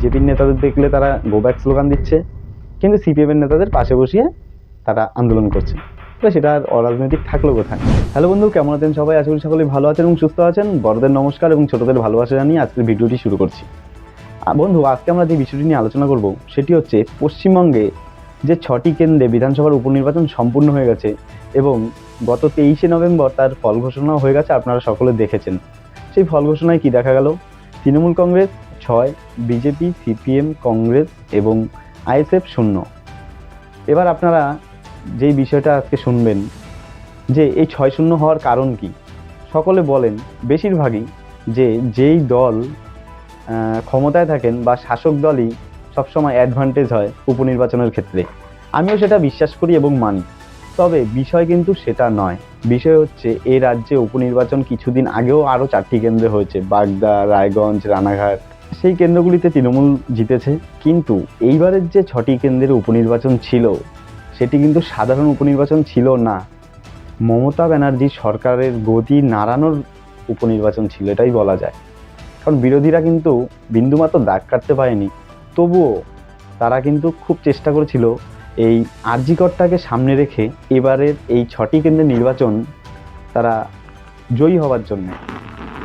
বিজেপির নেতাদের দেখলে তারা গো ব্যাক স্লোগান দিচ্ছে, কিন্তু সিপিএমের নেতাদের পাশে বসিয়ে তারা আন্দোলন করছে। তো সেটা আর অরাজনৈতিক থাকল কোথায়? হ্যালো বন্ধু, কেমন আছেন সবাই? আশা করি সকলেই ভালো আছেন এবং সুস্থ আছেন। বড়দের নমস্কার এবং ছোটদের ভালোবাসা জানিয়ে আজকের ভিডিওটি শুরু করছি। বন্ধু, আজকে আমরা যে বিষয়টি নিয়ে আলোচনা করব, সেটি হচ্ছে পশ্চিমবঙ্গে যে ছটি কেন্দ্রে বিধানসভার উপনির্বাচন সম্পূর্ণ হয়ে গেছে এবং গত তেইশে নভেম্বর তার ফল ঘোষণা হয়ে গেছে, আপনারা সকলে দেখেছেন। সেই ফল ঘোষণায় কি দেখা গেল? তৃণমূল কংগ্রেস ছয়, বিজেপি, সিপিএম, কংগ্রেস এবং আইএসএফ শূন্য। এবার আপনারা যেই বিষয়টা আজকে শুনবেন, যে এই ছয় শূন্য হওয়ার কারণ কি? সকলে বলেন, বেশিরভাগই যে যেই দল ক্ষমতায় থাকেন বা শাসক দলই সবসময় অ্যাডভান্টেজ হয় উপনির্বাচনের ক্ষেত্রে। আমিও সেটা বিশ্বাস করি এবং মানি। তবে বিষয় কিন্তু সেটা নয়। বিষয় হচ্ছে এই রাজ্যে উপনির্বাচন কিছুদিন আগেও আরও চারটি কেন্দ্রে হয়েছে। বাগদা, রায়গঞ্জ, রানাঘাট। সেই কেন্দ্রগুলিতে তৃণমূল জিতেছে, কিন্তু এইবারের যে ছটি কেন্দ্রের উপনির্বাচন ছিল, সেটি কিন্তু সাধারণ উপনির্বাচন ছিল না। মমতা ব্যানার্জি সরকারের গতি নাড়ানোর উপনির্বাচন ছিল, এটাই বলা যায়। কারণ বিরোধীরা কিন্তু বিন্দুমাত্র দাগ কাটতে পারেনি। তবুও তারা কিন্তু খুব চেষ্টা করেছিল এই আরজিকরটাকে সামনে রেখে এবারের এই ছটি কেন্দ্রের নির্বাচন তারা জয়ী হওয়ার জন্য।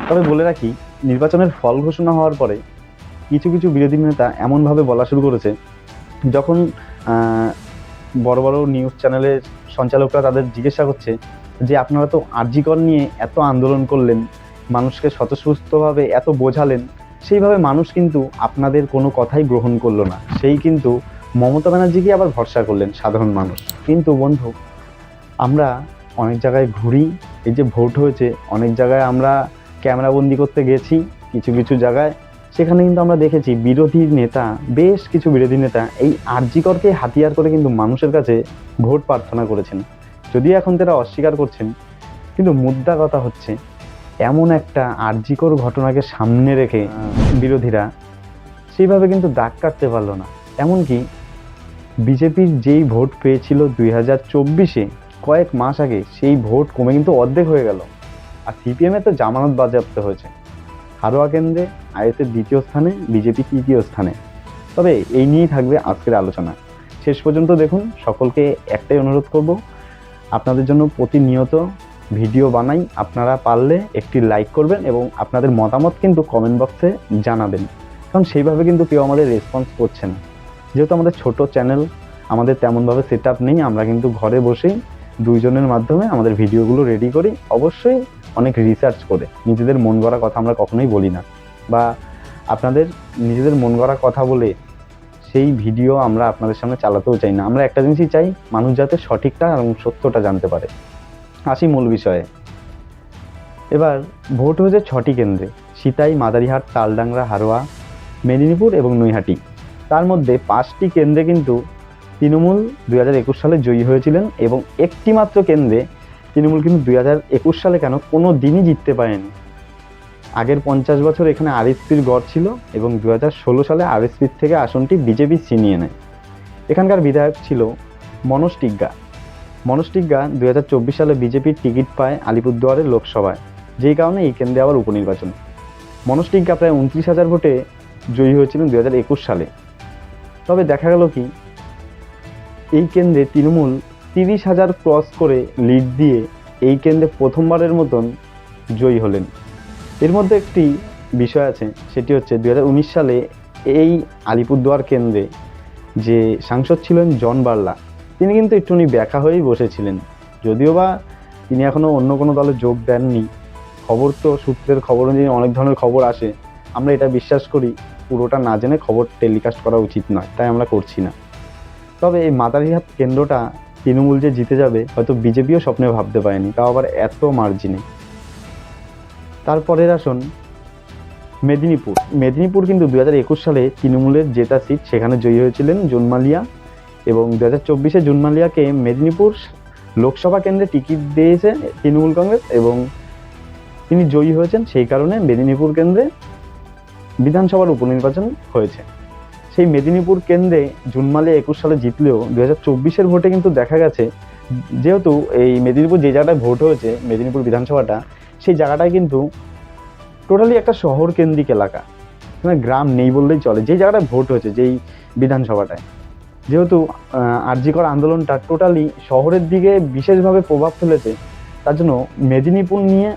তবে বলে রাখি, নির্বাচনের ফল ঘোষণা হওয়ার পরে কিছু কিছু বিরোধী নেতা এমনভাবে বলা শুরু করেছে, যখন বড় বড় নিউজ চ্যানেলের সঞ্চালকরা তাদের জিজ্ঞাসা করছে যে, আপনারা তো আরজিকর নিয়ে এত আন্দোলন করলেন, মানুষকে স্বতঃস্ফূর্তভাবে এত বোঝালেন, সেইভাবে মানুষ কিন্তু আপনাদের কোনো কথাই গ্রহণ করল না। সেই কিন্তু মমতা ব্যানার্জিকে আবার ভরসা করলেন সাধারণ মানুষ। কিন্তু বন্ধু, আমরা অনেক জায়গায় ঘুরি, এই যে ভোট হয়েছে, অনেক জায়গায় আমরা ক্যামেরাবন্দি করতে গেছি, কিছু কিছু জায়গায় সেখানে কিন্তু আমরা দেখেছি বিরোধী নেতা, বেশ কিছু বিরোধী নেতা এই আরজিকরকে হাতিয়ার করে কিন্তু মানুষের কাছে ভোট প্রার্থনা করেছেন। যদিও এখন তারা অস্বীকার করছেন, কিন্তু মুদ্রা কথা হচ্ছে, এমন একটা আরজিকর ঘটনাকে সামনে রেখে বিরোধীরা সেইভাবে কিন্তু দাগ কাটতে পারল না। এমনকি বিজেপির যেই ভোট পেয়েছিল দুই হাজার চব্বিশে, কয়েক মাস আগে সেই ভোট কমে কিন্তু অর্ধেক হয়ে গেল। আর সিপিএমে তো জামানত বাজেয়াপ্ত হয়েছে। হারোয়া কেন্দ্রে আইএসের দ্বিতীয় স্থানে, বিজেপি তৃতীয় স্থানে। তবে এই নিয়েই থাকবে আজকের আলোচনা। শেষ পর্যন্ত দেখুন, সকলকে একটাই অনুরোধ করব, আপনাদের জন্য প্রতিনিয়ত ভিডিও বানাই। আপনারা পারলে একটি লাইক করবেন এবং আপনাদের মতামত কিন্তু কমেন্ট বক্সে জানাবেন। কারণ সেইভাবে কিন্তু কেউ আমাদের রেসপন্স করছে না। যেহেতু আমাদের ছোট চ্যানেল আমাদের তেমনভাবে সেট আপ নেই, আমরা কিন্তু ঘরে বসেই দুইজনের মাধ্যমে আমাদের ভিডিওগুলো রেডি করি। অবশ্যই অনেক রিসার্চ করে, নিজেদের মন গড়া কথা আমরা কখনোই বলি না। বা আপনাদের নিজেদের মন গড়া কথা বলে সেই ভিডিও আমরা আপনাদের সামনে চালাতেও চাই না। আমরা একটা জিনিসই চাই, মানুষ যাতে সঠিকটা এবং সত্যটা জানতে পারে। আসি মূল বিষয়ে। এবার, ভোট হয়েছে ছটি কেন্দ্রে। সিতাই, মাদারিহাট, তালডাংরা, হারোয়া, মেদিনীপুর এবং নৈহাটি। তার মধ্যে পাঁচটি কেন্দ্রে কিন্তু তৃণমূল দুই হাজার একুশ সালে জয়ী হয়েছিলেন এবং একটি মাত্র কেন্দ্রে তৃণমূল কিন্তু দুই হাজার একুশ সালে কেন কোনো দিনই জিততে পারেনি। আগের পঞ্চাশ বছর এখানে আরএসপির গড় ছিল এবং দু হাজার ষোলো সালে আরএসপির থেকে আসনটি বিজেপি ছিনিয়ে নেয়। এখানকার বিধায়ক ছিল মনোজ টিগ্গা। মনোজ টিগ্গা দুই হাজার চব্বিশ সালে বিজেপির টিকিট পায় আলিপুরদুয়ারের লোকসভায়, যেই কারণে এই কেন্দ্রে আবার উপনির্বাচন। মনোজ টিগ্গা প্রায় উনত্রিশ হাজার ভোটে জয়ী হয়েছিলেন দু হাজার একুশ সালে। তবে দেখা গেল কি, এই কেন্দ্রে তৃণমূল তিরিশ হাজার ক্রস করে লিড দিয়ে এই কেন্দ্রে প্রথমবারের মতন জয়ী হলেন। এর মধ্যে একটি বিষয় আছে, সেটি হচ্ছে দু হাজার উনিশ সালে এই আলিপুরদুয়ার কেন্দ্রে যে সাংসদ ছিলেন জন বার্লা, তিনি কিন্তু একটুখানি ব্যাখ্যা হয়েই বসেছিলেন। যদিও বা তিনি এখনও অন্য কোনো দলে যোগ দেননি, খবর তো সূত্রের খবর অনুযায়ী অনেক ধরনের খবর আসে। আমরা এটা বিশ্বাস করি, পুরোটা না জেনে খবর টেলিকাস্ট করা উচিত নয়, তাই আমরা করছি না। তবে এই মাদারিহাট কেন্দ্রটা তৃণমূল যে জিতে যাবে, হয়তো বিজেপিও স্বপ্নে ভাবতে পারেনি, তাও আবার এত মার্জিনে তারপরের আসন, মেদিনীপুর। মেদিনীপুর কিন্তু দু হাজার একুশ সালে তৃণমূলের জেতা সিট সেখানে জয়ী হয়েছিলেন জুনমালিয়া এবং দু হাজার চব্বিশে জুনমালিয়াকে মেদিনীপুর লোকসভা কেন্দ্রে টিকিট দিয়েছে তৃণমূল কংগ্রেস এবং তিনি জয়ী হয়েছেন সেই কারণে মেদিনীপুর কেন্দ্রে বিধানসভার উপনির্বাচন হয়েছে। সেই মেদিনীপুর কেন্দ্রে জুনমালিয়া একুশ সালে জিতলেও দু হাজার চব্বিশের ভোটে কিন্তু দেখা গেছে, যেহেতু এই মেদিনীপুর যে জায়গাটায় ভোট হয়েছে, মেদিনীপুর বিধানসভাটা, সেই জায়গাটায় কিন্তু টোটালি একটা শহর কেন্দ্রিক এলাকা। মাঝখানে গ্রাম নেই বললেই চলে যেই জায়গাটায় ভোট হয়েছে, যেই বিধানসভাটায়। যেহেতু আরজিকর আন্দোলনটা টোটালি শহরের দিকে বিশেষভাবে প্রভাব ফেলেছে, তার জন্য মেদিনীপুর নিয়ে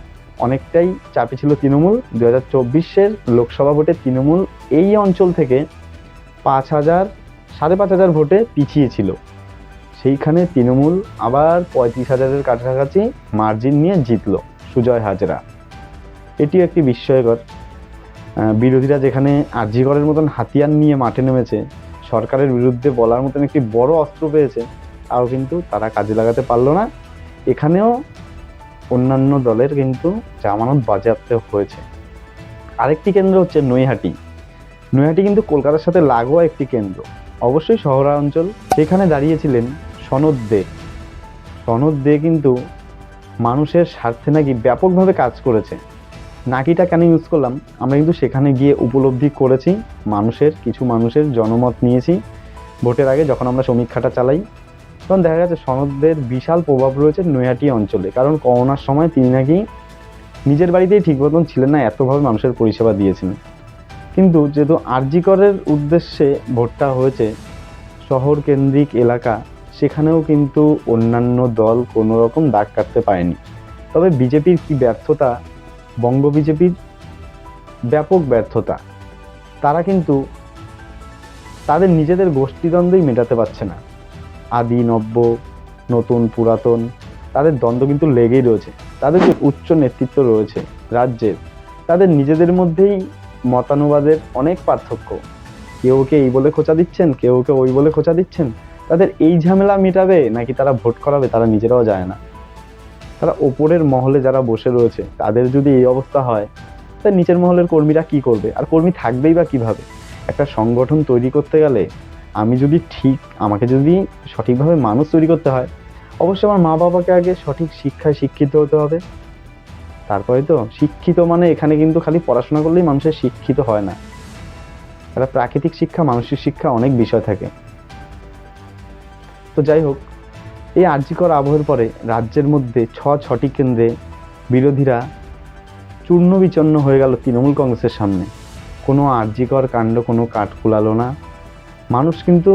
অনেকটাই চাপে ছিল তৃণমূল। দু হাজার চব্বিশের লোকসভা ভোটে তৃণমূল এই অঞ্চল থেকে পাঁচ হাজার, সাড়ে পাঁচ হাজার ভোটে পিছিয়ে ছিল সেইখানে তৃণমূল আবার পঁয়ত্রিশ হাজারের কাছাকাছি মার্জিন নিয়ে জিতল সুজয় হাজরা। এটিও একটি বিস্ময়কর বিরোধীরা যেখানে আরজিগড়ের মতন হাতিয়ার নিয়ে মাঠে নেমেছে, সরকারের বিরুদ্ধে বলার মতন একটি বড় অস্ত্র পেয়েছে, তাও কিন্তু তারা কাজে লাগাতে পারল না। এখানেও অন্যান্য দলের কিন্তু জামানত বাজেয়াপ্ত হয়েছে। আরেকটি কেন্দ্র হচ্ছে নৈহাটি। নৈহাটি কিন্তু কলকাতার সাথে লাগোয়া একটি কেন্দ্র। অবশ্যই শহরাঞ্চল। সেখানে দাঁড়িয়েছিলেন সনদ দে। সনদ দে কিন্তু মানুষের স্বার্থে নাকি ব্যাপকভাবে কাজ করেছে। নাকিটা কেন ইউজ করলাম? আমরা কিন্তু সেখানে গিয়ে উপলব্ধি করেছি। মানুষের, কিছু মানুষের জনমত নিয়েছি। ভোটের আগে যখন আমরা সমীক্ষাটা চালাই, তখন দেখা গেছে সনদদের বিশাল প্রভাব রয়েছে নৈহাটি অঞ্চলে। কারণ করোনার সময় তিনি নাকি নিজের বাড়িতেই ঠিক মতন ছিলেন না, এতভাবে মানুষের পরিষেবা দিয়েছেন। কিন্তু যেহেতু আরজিকরের উদ্দেশ্যে ভোটটা হয়েছে শহর কেন্দ্রিক এলাকা, সেখানেও কিন্তু অন্যান্য দল কোনো রকম দাগ কাটতে পারেনি। তবে বিজেপির কি ব্যর্থতা? বঙ্গ বিজেপির ব্যাপক ব্যর্থতা। তারা কিন্তু তাদের নিজেদের গোষ্ঠীদ্বন্দ্বই মেটাতে পারছে না। আদি নব্য নতুন পুরাতন, তাদের দ্বন্দ্ব কিন্তু লেগেই রয়েছে। তাদের যে উচ্চ নেতৃত্ব রয়েছে রাজ্যের, তাদের নিজেদের মধ্যেই মতানুবাদের অনেক পার্থক্য। কেউ ওকে এই বলে খোঁচা দিচ্ছেন, কেউ কে ওই বলে খোঁচা দিচ্ছেন। তাদের এই ঝামেলা মেটাবে নাকি তারা ভোট করাবে তারা নিজেরাও যায় না। তারা ওপরের মহলে যারা বসে রয়েছে, তাদের যদি এই অবস্থা হয় তাহলে নিচের মহলের কর্মীরা কি করবে? আর কর্মী থাকবেই বা কীভাবে? একটা সংগঠন তৈরি করতে গেলে আমি যদি ঠিক, আমাকে যদি সঠিকভাবে মানুষ তৈরি করতে হয়, অবশ্যই আমার মা বাবাকে আগে সঠিক শিক্ষায় শিক্ষিত হতে হবে। তারপরে তো শিক্ষিত মানে এখানে কিন্তু খালি পড়াশোনা করলেই মানুষের শিক্ষিত হয় না। একটা প্রাকৃতিক শিক্ষা, মানসিক শিক্ষা অনেক বিষয় থাকে। তো যাই হোক, এই আর্যিকর আবহের পরে রাজ্যের মধ্যে ছ ছটি কেন্দ্রে বিরোধীরা চূর্ণ বিচন্ন হয়ে গেল তৃণমূল কংগ্রেসের সামনে। কোনো আর্যিকর কাণ্ড কোনো কাঠ কুলালো না। মানুষ কিন্তু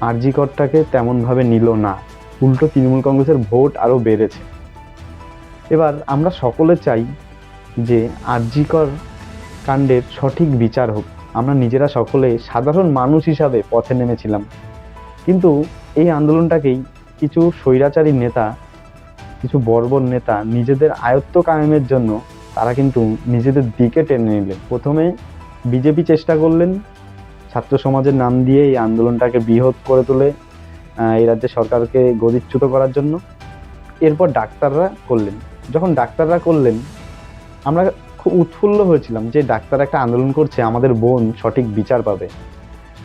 আর্যিকরটাকে তেমনভাবে নিল না। উল্টো তৃণমূল কংগ্রেসের ভোট আরও বেড়েছে। এবার আমরা সকলে চাই যে আর্যিকর কাণ্ডের সঠিক বিচার হোক। আমরা নিজেরা সকলে সাধারণ মানুষ হিসাবে পথে নেমেছিলাম। কিন্তু এই আন্দোলনটাকেই কিছু স্বৈরাচারী নেতা, কিছু বর্বর নেতা নিজেদের আয়ত্ত কায়েমের জন্য তারা কিন্তু নিজেদের দিকে টেনে নিলেন। প্রথমে বিজেপি চেষ্টা করলেন ছাত্র সমাজের নাম দিয়ে এই আন্দোলনটাকে বৃহৎ করে তোলে এই রাজ্যের সরকারকে গদিচ্যুত করার জন্য। এরপর ডাক্তাররা করলেন। যখন ডাক্তাররা করলেন, আমরা খুব উৎফুল্ল হয়েছিলাম যে ডাক্তার একটা আন্দোলন করছে, আমাদের বোন সঠিক বিচার পাবে।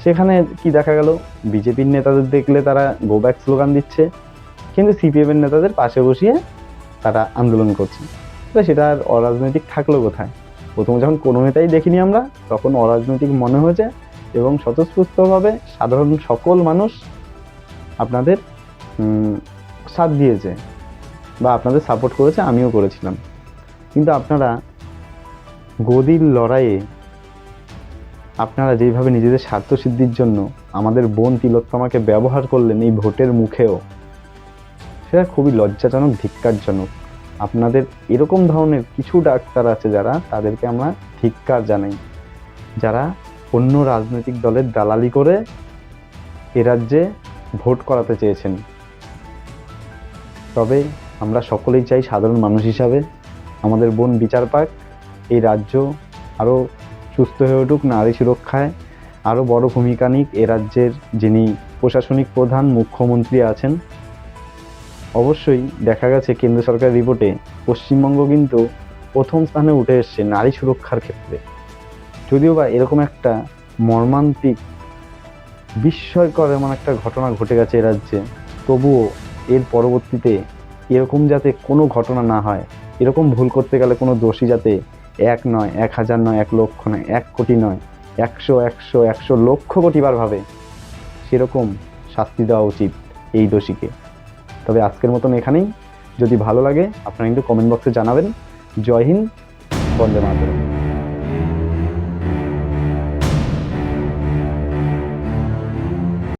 সেখানে কি দেখা গেল? বিজেপির নেতাদের দেখলে তারা গো ব্যাক স্লোগান দিচ্ছে, কিন্তু সিপিএম এর নেতাদের পাশে বসিয়ে তারা আন্দোলন করছে। তো সেটা আর অরাজনৈতিক থাকল কোথায়? প্রথমে যখন কোনো নেতাই দেখিনি আমরা, তখন অরাজনৈতিক মনে হয়েছে এবং স্বতঃস্ফূর্তভাবে সাধারণ সকল মানুষ আপনাদের সাথ দিয়েছে। বা আপনাদের সাপোর্ট করেছে, আমিও করেছিলাম। কিন্তু আপনারা গদির লড়াইয়ে আপনারা যেইভাবে নিজেদের স্বার্থ সিদ্ধির জন্য আমাদের বোন তিলোত্তমাকে ব্যবহার করলেন এই ভোটের মুখেও, সেটা খুবই লজ্জাজনক, ধিক্কারজনক। আপনাদের এরকম ধরনের কিছু ডাক্তার আছে যারা তাদেরকে আমরা ধিক্কার জানাই। যারা অন্য রাজনৈতিক দলের দালালি করে এ রাজ্যে ভোট করাতে চেয়েছেন। তবে আমরা সকলেই চাই সাধারণ মানুষ হিসাবে আমাদের বোন বিচার পাক, এই রাজ্য আরও সুস্থ হয়ে উঠুক, নারী সুরক্ষায় আরও বড় ভূমিকা নিক, এ রাজ্যের যিনি প্রশাসনিক প্রধান, মুখ্যমন্ত্রী আছেন। অবশ্যই দেখা গেছে কেন্দ্র সরকারের রিপোর্টে, পশ্চিমবঙ্গ কিন্তু প্রথম স্থানে উঠে এসছে নারী সুরক্ষার ক্ষেত্রে। যদিও বা এরকম একটা মর্মান্তিক, বিস্ময়কর এমন একটা ঘটনা ঘটে গেছে এ রাজ্যে, তবুও এর পরবর্তীতে এরকম যাতে কোনো ঘটনা না হয়, এরকম ভুল করতে গেলে কোনো দোষী যাতে এক নয়, এক হাজার নয়, এক লক্ষ নয়, এক কোটি নয়, একশো একশো একশো লক্ষ কোটিবার ভাবে সেরকম শাস্তি দেওয়া উচিত এই দোষীকে। তবে আজকের মতন এখানেই। যদি ভালো লাগে, আপনারা কিন্তু কমেন্ট বক্সে জানাবেন। জয় হিন্দ, বন্দে মাতরম।